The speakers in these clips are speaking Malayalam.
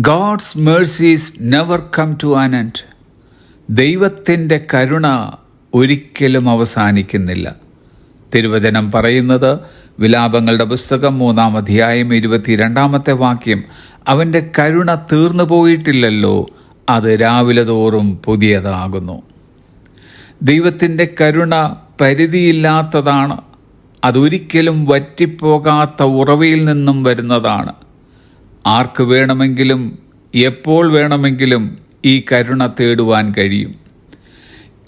God's mercies never come to an end ദൈവത്തിന്റെ കരുണ ഒരിക്കലും അവസാനിക്കുന്നില്ല. തിരുവചനം പറയുന്നത് വിലാപങ്ങളുടെ പുസ്തകം മൂന്നാം അധ്യായം ഇരുപത്തിരണ്ടാമത്തെ വാക്യം അവന്റെ കരുണ തീർന്നു പോയിട്ടില്ലല്ലോ അത് രാവിലെ തോറും പുതിയതാകുന്നു. ദൈവത്തിന്റെ കരുണ പരിധിയില്ലാത്തതാണ്. അതൊരിക്കലും വറ്റിപ്പോകാത്ത ഉറവയിൽ നിന്നും വരുന്നതാണ്. ആർക്ക് വേണമെങ്കിലും എപ്പോൾ വേണമെങ്കിലും ഈ കരുണ തേടുവാൻ കഴിയും.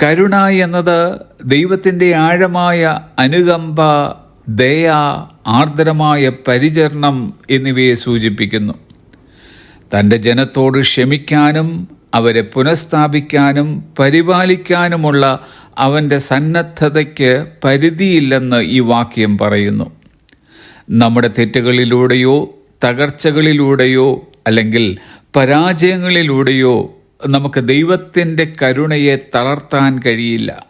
കരുണ എന്നത് ദൈവത്തിന്റെ ആഴമായ അനുകമ്പ ദയ ആർദ്രമായ പരിചരണം എന്നിവയെ സൂചിപ്പിക്കുന്നു. തന്റെ ജനത്തോട് ക്ഷമിക്കാനും അവരെ പുനഃസ്ഥാപിക്കാനും പരിപാലിക്കാനുമുള്ള അവന്റെ സന്നദ്ധതയ്ക്ക് പരിധിയില്ലെന്ന് ഈ വാക്യം പറയുന്നു. നമ്മുടെ തെറ്റുകളിലൂടെയോ തകർച്ചകളിലൂടെയോ അല്ലെങ്കിൽ പരാജയങ്ങളിലൂടെയോ നമുക്ക് ദൈവത്തിന്റെ കരുണയെ തളർത്താൻ കഴിയില്ല.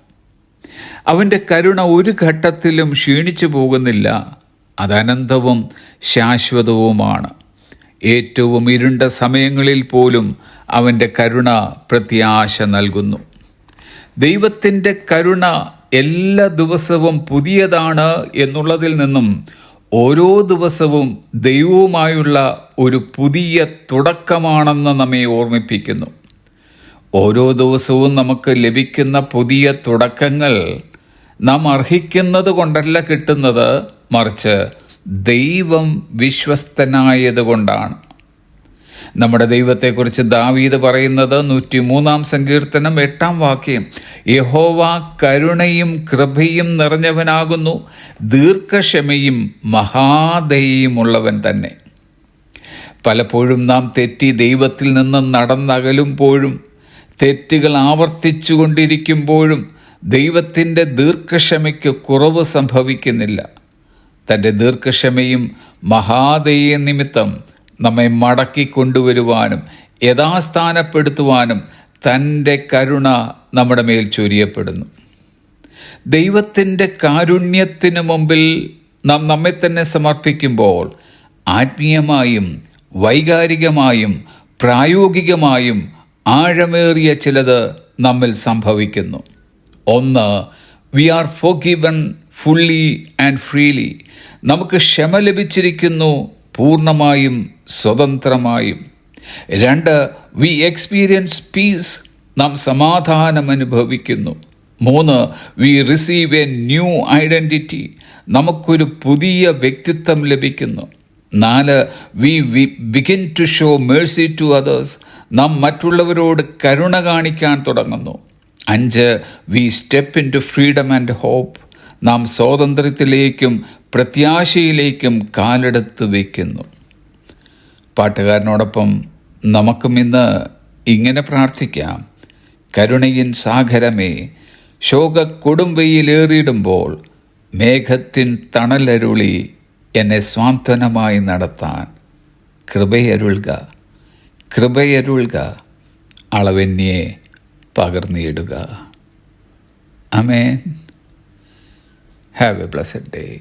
അവന്റെ കരുണ ഒരു ഘട്ടത്തിലും ക്ഷീണിച്ചു പോകുന്നില്ല. അതനന്തവും ശാശ്വതവുമാണ്. ഏറ്റവും ഇരുണ്ട സമയങ്ങളിൽ പോലും അവന്റെ കരുണ പ്രത്യാശ നൽകുന്നു. ദൈവത്തിന്റെ കരുണ എല്ലാ ദിവസവും പുതിയതാണ് എന്നുള്ളതിൽ നിന്നും ഓരോ ദിവസവും ദൈവവുമായുള്ള ഒരു പുതിയ തുടക്കമാണെന്ന് നമ്മെ ഓർമ്മിപ്പിക്കുന്നു. ഓരോ ദിവസവും നമുക്ക് ലഭിക്കുന്ന പുതിയ തുടക്കങ്ങൾ നാം അർഹിക്കുന്നത് കൊണ്ടല്ല കിട്ടുന്നത് മറിച്ച് ദൈവം വിശ്വസ്തനായതുകൊണ്ടാണ് നമ്മുടെ ദൈവത്തെക്കുറിച്ച് ദാവീദ് പറയുന്നത് നൂറ്റി മൂന്നാം സങ്കീർത്തനം എട്ടാം വാക്യം. യഹോവ കരുണയും കൃപയും നിറഞ്ഞവനാകുന്നു ദീർഘക്ഷമയും മഹാദയുമുള്ളവൻ തന്നെ. പലപ്പോഴും നാം തെറ്റി ദൈവത്തിൽ നിന്ന് നടന്നകലുമ്പോഴും തെറ്റുകൾ ആവർത്തിച്ചു കൊണ്ടിരിക്കുമ്പോഴും ദൈവത്തിന്റെ ദീർഘക്ഷമയ്ക്ക് കുറവ് സംഭവിക്കുന്നില്ല. തന്റെ ദീർഘക്ഷമയും മഹാദയ നിമിത്തം നമ്മെ മടക്കി കൊണ്ടുവരുവാനും യഥാസ്ഥാനപ്പെടുത്തുവാനും തന്റെ കരുണ നമ്മുടെ മേൽ ചൊരിയപ്പെടുന്നു. ദൈവത്തിന്റെ കാരുണ്യത്തിന് മുമ്പിൽ നാം നമ്മെ തന്നെ സമർപ്പിക്കുമ്പോൾ ആത്മീയമായും വൈകാരികമായും പ്രായോഗികമായും ആഴമേറിയ ചിലത് നമ്മിൽ സംഭവിക്കുന്നു. ഒന്ന് we are forgiven fully and freely നമുക്ക് ക്ഷമ ലഭിച്ചിരിക്കുന്നു പൂർണമായും സ്വതന്ത്രമായും. രണ്ട് വി എക്സ്പീരിയൻസ് പീസ് നാം സമാധാനം അനുഭവിക്കുന്നു. മൂന്ന് we receive a new identity നമുക്കൊരു പുതിയ വ്യക്തിത്വം ലഭിക്കുന്നു. നാല് we we begin to show mercy to others നാം മറ്റുള്ളവരോട് കരുണ കാണിക്കാൻ തുടങ്ങുന്നു. അഞ്ച് we step into freedom and hope നാം സ്വാതന്ത്ര്യത്തിലേക്കും പ്രത്യാശയിലേക്കും കാലെടുത്ത് വയ്ക്കുന്നു. പാട്ടുകാരനോടൊപ്പം നമുക്കും ഇന്ന് ഇങ്ങനെ പ്രാർത്ഥിക്കാം. കരുണയിൻ സാഗരമേ ശോക കൊടുമ്പയിലേറിയിടുമ്പോൾ മേഘത്തിൻ തണലരുളി എന്നെ സ്വാന്തനമായി നടത്താൻ. കൃപയരുൾക കൃപയരുൾക അളവന്യെ പകർന്നിടുക അമേൻ ഹാവ് എ ബ്ലസ്ഡ് ഡേ